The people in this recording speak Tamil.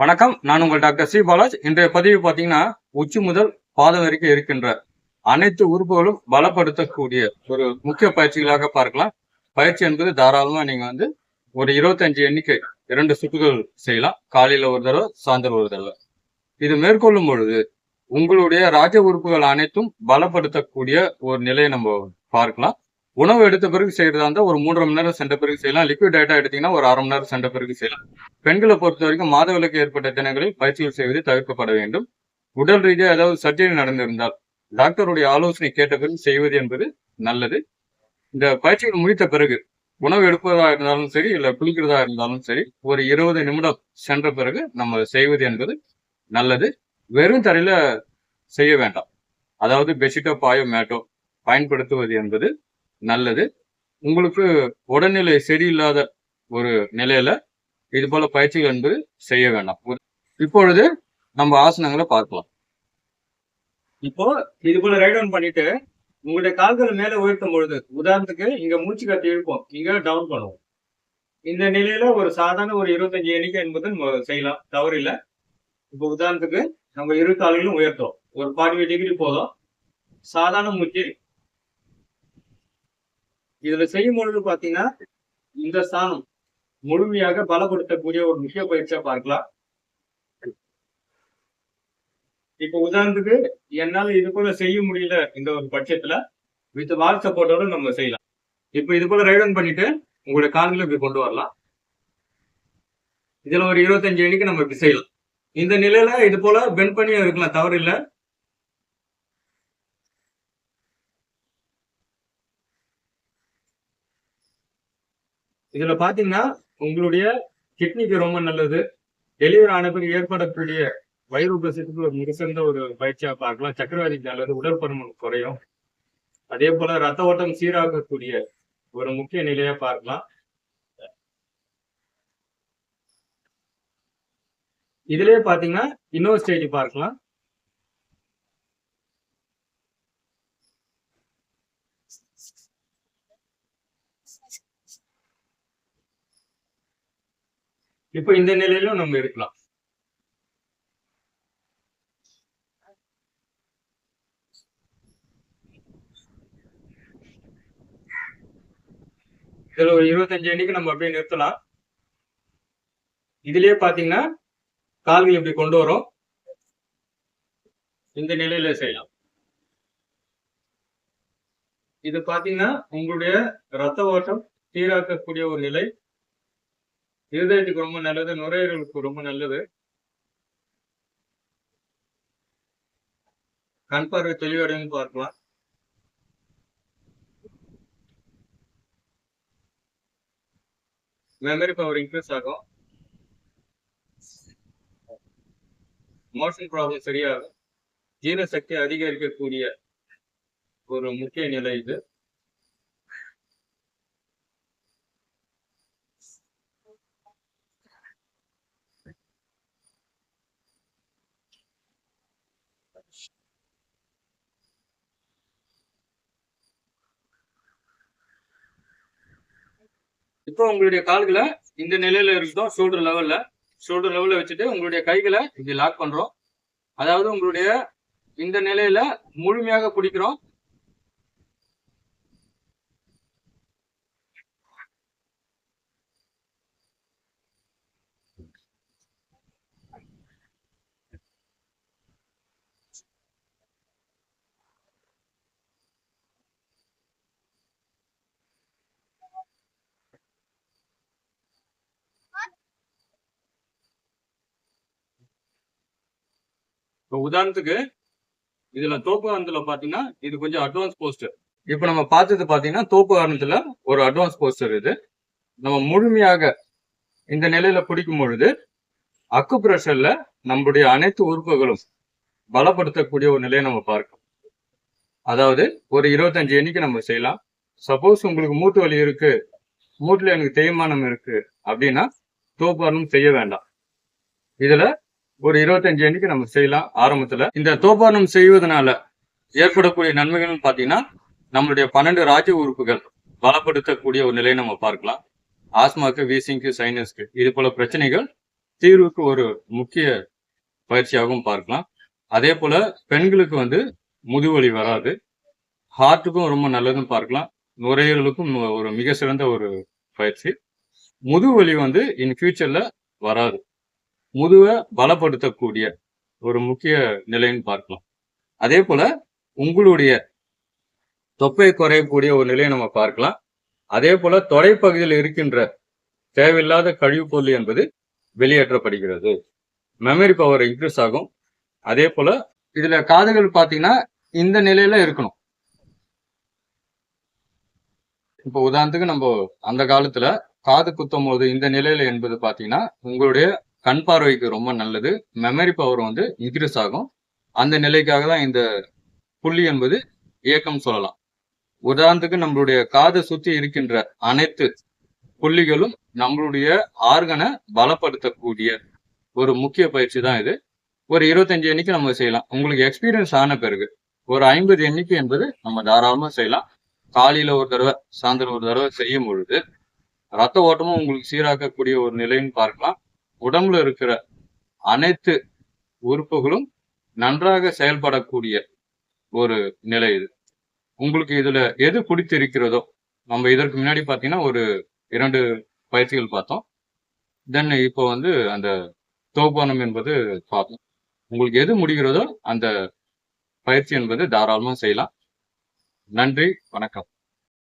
வணக்கம். நான் உங்கள் டாக்டர் சி பாலாஜ். இன்றைய பதிவு பார்த்தீங்கன்னா உச்சி முதல் பாதம் வரைக்கும் இருக்கின்ற அனைத்து உறுப்புகளும் பலப்படுத்தக்கூடிய ஒரு முக்கிய பயிற்சிகளாக பார்க்கலாம். பயிற்சி என்பது தாராளமாக நீங்கள் வந்து ஒரு இருபத்தஞ்சு எண்ணிக்கை இரண்டு சுற்றுகள் செய்யலாம். காலையில் ஒரு தடவை சாயந்தரம் ஒரு தடவை. இது மேற்கொள்ளும் பொழுது உங்களுடைய ராஜ உறுப்புகள் அனைத்தும் பலப்படுத்தக்கூடிய ஒரு நிலையை நம்ம பார்க்கலாம். உணவு எடுத்த பிறகு செய்யறதா இருந்தால் ஒரு மூன்றரை மணி நேரம் சென்ற பிறகு செய்யலாம். லிக்விட் டயட்டா எடுத்தீங்கன்னா ஒரு அரை மணி நேரம் சென்ற பிறகு செய்யலாம். பெண்களை பொறுத்த வரைக்கும் மாதவிலக்கு ஏற்பட்ட தினங்களில் பயிற்சிகள் செய்வது தவிர்க்கப்பட வேண்டும். உடல் ரீதியாக ஏதாவது சர்ஜரி நடந்திருந்தால் டாக்டருடைய ஆலோசனை கேட்ட பிறகு செய்வது என்பது நல்லது. இந்த பயிற்சிகள் முடித்த பிறகு உணவு எடுப்பதா இருந்தாலும் சரி இல்லை குளிக்கிறதா இருந்தாலும் சரி ஒரு இருபது நிமிடம் சென்ற பிறகு நம்ம செய்வது என்பது நல்லது. வெறும் தரையில செய்ய வேண்டாம். அதாவது பெட்ஷீட்டோ பாயோ மேட்டோ பயன்படுத்துவது என்பது நல்லது. உங்களுக்கு உடல்நிலை சரியில்லாத ஒரு நிலையில இது போல பயிற்சிகள் என்பது செய்ய வேண்டாம். இப்பொழுது நம்ம ஆசனங்களை பார்க்கலாம். இப்போ இது போல ரைட் ஆன் பண்ணிட்டு உங்களுடைய கால்களை மேல உயர்த்தும் பொழுது உதாரணத்துக்கு இங்க மூச்சு கட்டி இழுப்போம். இங்க டவுன் பண்ணுவோம். இந்த நிலையில ஒரு சாதாரண ஒரு இருபத்தஞ்சு எண்ணிக்கை என்பது நம்ம செய்யலாம். தவறு இல்லை இப்போ உதாரணத்துக்கு நம்ம இரு கால்களும் உயர்த்தோம் ஒரு ஃபார்ட்டி டிகிரி போதும். சாதாரண மூச்சு இதுல செய்யும் பொழுது பாத்தீங்கன்னா இந்த ஸ்தானம் முழுமையாக பலப்படுத்தக்கூடிய ஒரு முக்கிய பயிற்சியா பார்க்கலாம். இப்ப உதாரணத்துக்கு என்னால இது போல செய்ய முடியல இந்த ஒரு பட்சத்துல வித் வால் சப்போர்ட்டோட நம்ம செய்யலாம். இப்ப இது போல ரைட் பண்ணிட்டு உங்களுடைய கால்களை இப்படி கொண்டு வரலாம். இதுல ஒரு இருபத்தஞ்சு அணிக்கு நம்ம இப்படி செய்யலாம். இந்த நிலையில இது போல பெண்ட் பண்ணி இருக்கலாம் தவறு இல்லை. இதுல பாத்தீங்கன்னா உங்களுடைய கிட்னிக்கு ரொம்ப நல்லது. டெலிவரி ஆன பிறகு ஏற்படக்கூடிய வயிறு பிரசத்துக்கு ஒரு மிகச்சிறந்த ஒரு பயிற்சியா பார்க்கலாம். சக்கரவாதிக்கு நல்லது உடற்பருமன் குறையும். அதே போல ரத்த ஓட்டம் சீராகக்கூடிய ஒரு முக்கிய நிலையா பார்க்கலாம். இதுலயே பாத்தீங்கன்னா இன்னொரு ஸ்டேஜ் பார்க்கலாம். இப்போ இந்த நிலையிலும் நம்ம இருக்கலாம். இதுல ஒரு இருபத்தஞ்சு எண்ணிக்கை நம்ம அப்படியே நிறுத்தலாம். இதுலயே பாத்தீங்கன்னா கால்கள் இப்படி கொண்டு வரும். இந்த நிலையில செய்யலாம். இது பாத்தீங்கன்னா உங்களுடைய ரத்த ஓட்டம் சீராக்கக்கூடிய ஒரு நிலை. இருதயத்துக்கு ரொம்ப நல்லது நுரையீரலுக்கு ரொம்ப நல்லது. கண் பார்வை தெளிவடைந்து பார்க்கலாம். மெமரி பவர் இன்க்ரீஸ் ஆகும். மோஷன் ப்ராப்ளம் சரியாகும். ஜீரண சக்தி அதிகரிக்கக்கூடிய ஒரு முக்கிய நிலை இது. இப்போ உங்களுடைய கால்களை இந்த நிலையில இருக்கட்டும் ஷோல்டர் லெவல்ல ஷோல்டர் லெவல்ல வச்சுட்டு உங்களுடைய கைகளை இப்படி லாக் பண்றோம். அதாவது உங்களுடைய இந்த நிலையில முழுமையாக பிடிக்கிறோம் இப்போ உதாரணத்துக்கு இதுல தோப்பு காரணத்துல பாத்தீங்கன்னா இது கொஞ்சம் அட்வான்ஸ் போஸ்டர் இப்போ நம்ம பார்த்தது பாத்தீங்கன்னா தோப்பு காரணத்துல ஒரு அட்வான்ஸ் போஸ்டர் இது. நம்ம முழுமையாக இந்த நிலையில பிடிக்கும் பொழுது அக்கு பிரஷர்ல நம்முடைய அனைத்து உறுப்புகளும் பலப்படுத்தக்கூடிய ஒரு நிலையை நம்ம பார்க்கணும். அதாவது ஒரு இருபத்தஞ்சு எண்ணிக்கை நம்ம செய்யலாம். சப்போஸ் உங்களுக்கு மூட்டு வலி இருக்கு மூட்டுல எனக்கு தேய்மானம் இருக்கு அப்படின்னா தோப்பாரணம் செய்ய வேண்டாம். இதுல ஒரு இருபத்தஞ்சு அன்னைக்கு நம்ம செய்யலாம் ஆரம்பத்துல. இந்த தோப்பாரணம் செய்வதனால ஏற்படக்கூடிய நன்மைகள்னு பாத்தீங்கன்னா நம்மளுடைய பன்னெண்டு ராஜ உறுப்புகள் பலப்படுத்தக்கூடிய ஒரு நிலையை நம்ம பார்க்கலாம். ஆஸ்மாக்கு வீசிங்க்கு சைனஸ்க்கு இது போல பிரச்சனைகள் தீர்வுக்கு ஒரு முக்கிய பயிற்சியாகவும் பார்க்கலாம். அதே போல பெண்களுக்கு வந்து முதுவலி வராது. ஹார்ட்டுக்கும் ரொம்ப நல்லதுன்னு பார்க்கலாம். நுரையீரலுக்கும் ஒரு மிக சிறந்த ஒரு பயிற்சி. முதுவலி வந்து இன் ஃபியூச்சர்ல வராது. முதுவை பலப்படுத்தக்கூடிய ஒரு முக்கிய நிலைன்னு பார்க்கலாம். அதே போல உங்களுடைய தொப்பை குறையக்கூடிய ஒரு நிலையை நம்ம பார்க்கலாம். அதே போல தொடைப்பகுதியில் இருக்கின்ற தேவையில்லாத கழிவுப் பொருள் என்பது வெளியேற்றப்படுகிறது. மெமரி பவர் இன்க்ரீஸ் ஆகும். அதே போல இதுல காதுகள் பாத்தீங்கன்னா இந்த நிலையில இருக்கணும். இப்போ உதாரணத்துக்கு நம்ம அந்த காலத்துல காது குத்தும் போது இந்த நிலையில என்பது பாத்தீங்கன்னா உங்களுடைய கண் பார்வைக்கு ரொம்ப நல்லது. மெமரி பவர் வந்து இன்க்ரீஸ் ஆகும். அந்த நிலைக்காக தான் இந்த புள்ளி என்பது இயக்கம் சொல்லலாம். உதாரணத்துக்கு நம்மளுடைய காதை சுற்றி இருக்கின்ற அனைத்து புள்ளிகளும் நம்மளுடைய ஆர்கனை பலப்படுத்தக்கூடிய ஒரு முக்கிய பயிற்சி தான் இது. ஒரு இருபத்தஞ்சு எண்ணிக்கை நம்ம செய்யலாம். உங்களுக்கு எக்ஸ்பீரியன்ஸ் ஆன பிறகு ஒரு ஐம்பது எண்ணிக்கை என்பது நம்ம தாராளமாக செய்யலாம். காலையில் ஒரு தடவை சாயந்தரம் ஒரு தடவை செய்யும் பொழுது ரத்த ஓட்டமும் உங்களுக்கு சீராக்கக்கூடிய ஒரு நிலைன்னு பார்க்கலாம். உடம்புல இருக்கிற அனைத்து உறுப்புகளும் நன்றாக செயல்படக்கூடிய ஒரு நிலை இது. உங்களுக்கு இதுல எது பிடித்திருக்கிறதோ நம்ம இதற்கு முன்னாடி பார்த்தீங்கன்னா ஒரு இரண்டு பயிற்சிகள் பார்த்தோம். தென் இப்போ வந்து அந்த தோப்பானம் என்பது பார்த்தோம். உங்களுக்கு எது முடிகிறதோ அந்த பயிற்சி என்பது தாராளமாக செய்யலாம். நன்றி வணக்கம்.